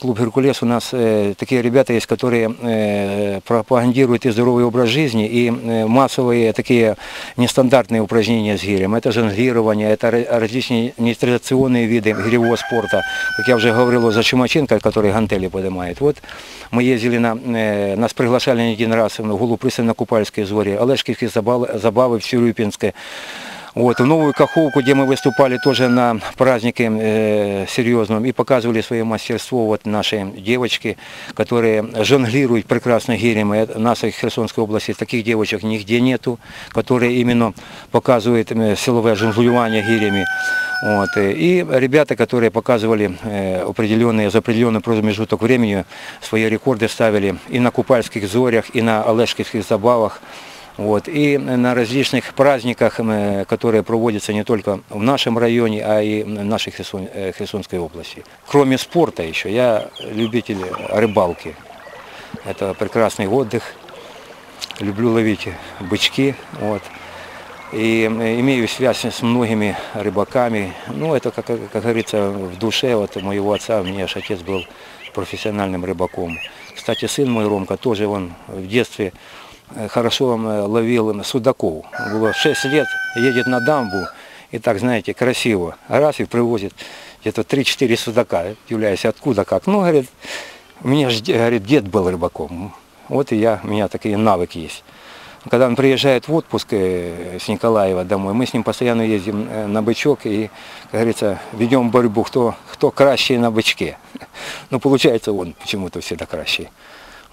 клуб «Геркулес» у нас э, такие ребята есть, которые э, пропагандируют и здоровый образ жизни, и э, массовые такие нестандартные упражнения с гирем. Это жонглирование, это ра- различные нейтрализационные виды гиревого спорта. Как я уже говорил за Чумаченко, который гантели поднимает. Вот мы ездили на, э, нас приглашали не один раз в Голу на Купальской зоре, Олешківські забави, забави в Сюрюпинске. Вот, в Новую Каховку, где мы выступали тоже на празднике э, серьезном и показывали свое мастерство вот наши девочки, которые жонглируют прекрасно гирем. И У нас в Херсонской области таких девочек нигде нету, которые именно показывают э, силовое жонглирование гирями. Вот. э, И ребята, которые показывали э, определенные, за определенный промежуток времени свои рекорды ставили и на Купальских зорях, и на Олешківських забавах. Вот. И на различных праздниках, э, которые проводятся не только в нашем районе, а и в нашей Херсон- э, Херсонской области. Кроме спорта еще, я любитель рыбалки. Это прекрасный отдых. Люблю ловить бычки. Вот. И э, имею связь с многими рыбаками. Ну, это, как, как говорится, в душе вот моего отца. Мне же отец был профессиональным рыбаком. Кстати, сын мой Ромка тоже он в детстве хорошо э, ловил судаков. Было 6 лет, едет на дамбу, и так, знаете, красиво. Раз и привозит где-то 3-4 судака. Являюсь, откуда, как. Ну, говорит, у меня же, говорит, дед был рыбаком. Вот и я, у меня такие навыки есть. Когда он приезжает в отпуск э, с Николаева домой, мы с ним постоянно ездим э, на бычок и, как говорится, ведем борьбу, кто, кто краще на бычке. Ну, получается, он почему-то всегда краще.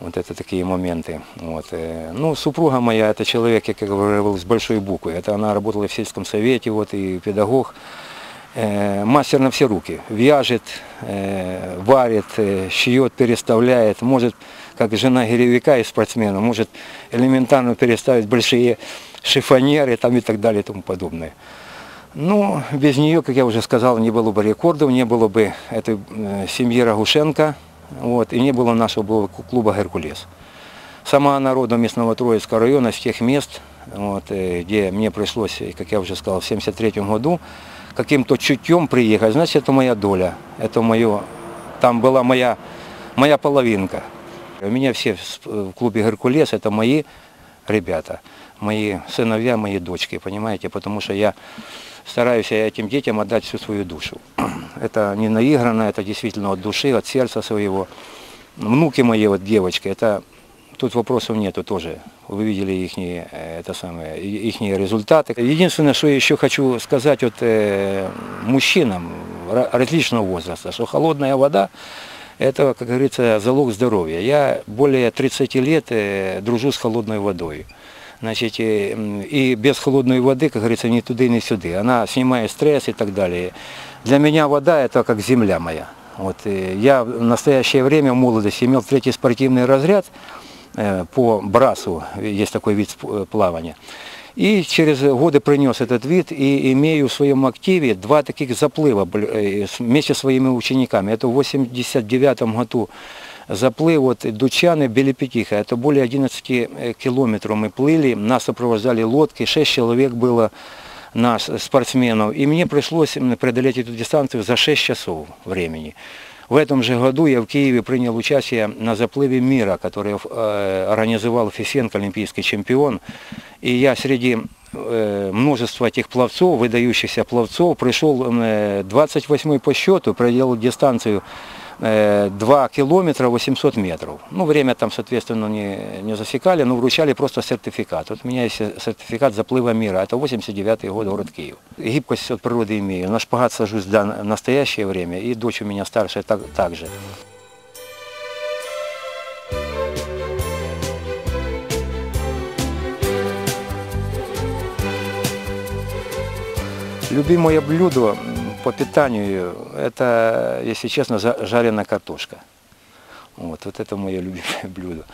Вот это такие моменты. Вот. э. Ну, супруга моя, это человек, я как говорил, с большой буквы. Это она работала в сельском совете, вот, и педагог. Э, Мастер на все руки. Вяжет, э, варит, шьет, переставляет. Может, как жена гиревика и спортсмена, может элементарно переставить большие шифонеры там и так далее и тому подобное. Ну, без нее, как я уже сказал, не было бы рекордов, не было бы этой семьи Рагушенко, вот, и не было нашего было клуба «Геркулес». Сама она местного Троицкого района, с тех мест, вот, э, где мне пришлось, э, как я уже сказал, в 73 году каким-то чутьем приехать. Значит, это моя доля, это мое, там была моя, моя половинка. У меня все в клубе «Геркулес» это мои ребята, мои сыновья, мои дочки, понимаете, потому что я стараюсь этим детям отдать всю свою душу. Это не наигранно, это действительно от души, от сердца своего. Внуки мои, вот девочки, это тут вопросов нету тоже. Вы видели их, это самое, их результаты. Единственное, что я еще хочу сказать вот, э, мужчинам ра- различного возраста, что холодная вода это, как говорится, залог здоровья. Я более 30 лет э, дружу с холодной водой. Значит, и, м, и без холодной воды, как говорится, ни туды, ни сюда. Она снимает стресс и так далее. Для меня вода это как земля моя. Вот, э, я в настоящее время в молодости имел третий спортивный разряд э, по брасу, есть такой вид сп- э, плавания. И через годы принес этот вид и имею в своем активе два таких заплыва бл- э, с- вместе со своими учениками. Это в 89 году заплыв от Дучаны Белепетиха. Это более 11 э, километров мы плыли, нас сопровождали лодки, 6 человек было нас, спортсменов. И мне пришлось преодолеть эту дистанцию за 6 часов времени. В этом же году я в Киеве принял участие на заплыве мира, который э, организовал Фисенко, олимпийский чемпион. И я среди э, множества этих пловцов, выдающихся пловцов, пришел э, 28 по счету, проделал дистанцию э, 2 километра 800 метров. Ну, время там, соответственно, не, не засекали, но вручали просто сертификат. Вот у меня есть сертификат заплыва мира, это 89 год, город Киев. Гибкость от природы имею, на шпагат сажусь в настоящее время, и дочь у меня старшая так, так же. Любимое блюдо по питанию, это, если честно, жареная картошка. Вот, вот это мое любимое блюдо.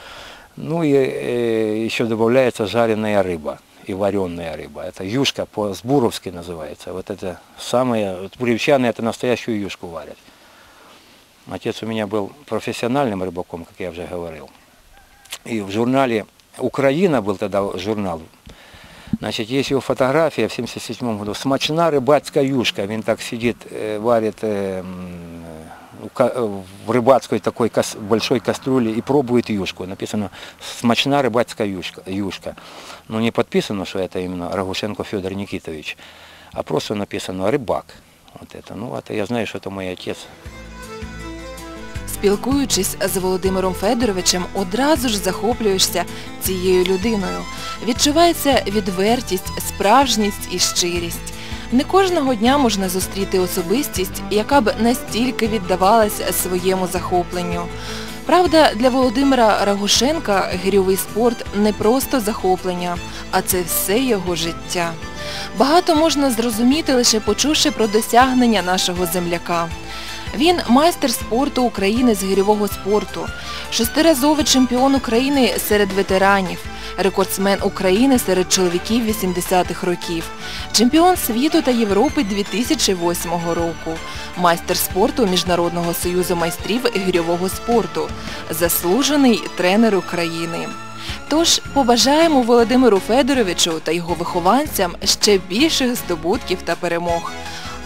Ну и э, еще добавляется жареная рыба и вареная рыба. Это юшка по-сбуровски называется. Вот это самое, вот буревчане это настоящую юшку варят. Отец у меня был профессиональным рыбаком, как я уже говорил. И в журнале «Украина» был тогда журнал, Значить, є його фотографія в 77-му году. Смачна рибацька юшка. Він так сидить, е, варить е, м, ка- э, в рыбацкой такой кас- большой кастрюле и пробует юшку. Написано «Смачна рыбацкая юшка». юшка. Но не подписано, что это именно Рагушенко Федор Никитович, а просто написано «Рыбак». Вот это. Ну, это я знаю, что это мой отец. Спілкуючись з Володимиром Федоровичем, одразу ж захоплюєшся цією людиною. Відчувається відвертість, справжність і щирість. Не кожного дня можна зустріти особистість, яка б настільки віддавалась своєму захопленню. Правда, для Володимира Рагушенка гирьовий спорт не просто захоплення, а це все його життя. Багато можна зрозуміти лише почувши про досягнення нашого земляка. Він майстер спорту України з гирьового спорту, шестиразовий чемпіон України серед ветеранів, рекордсмен України серед чоловіків 80-х років, чемпіон світу та Європи 2008 року, майстер спорту Міжнародного союзу майстрів гирьового спорту, заслужений тренер України. Тож побажаємо Володимиру Федоровичу та його вихованцям ще більших здобутків та перемог.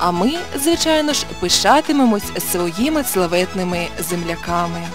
А ми, звичайно ж, пишатимемось своїми славетними земляками.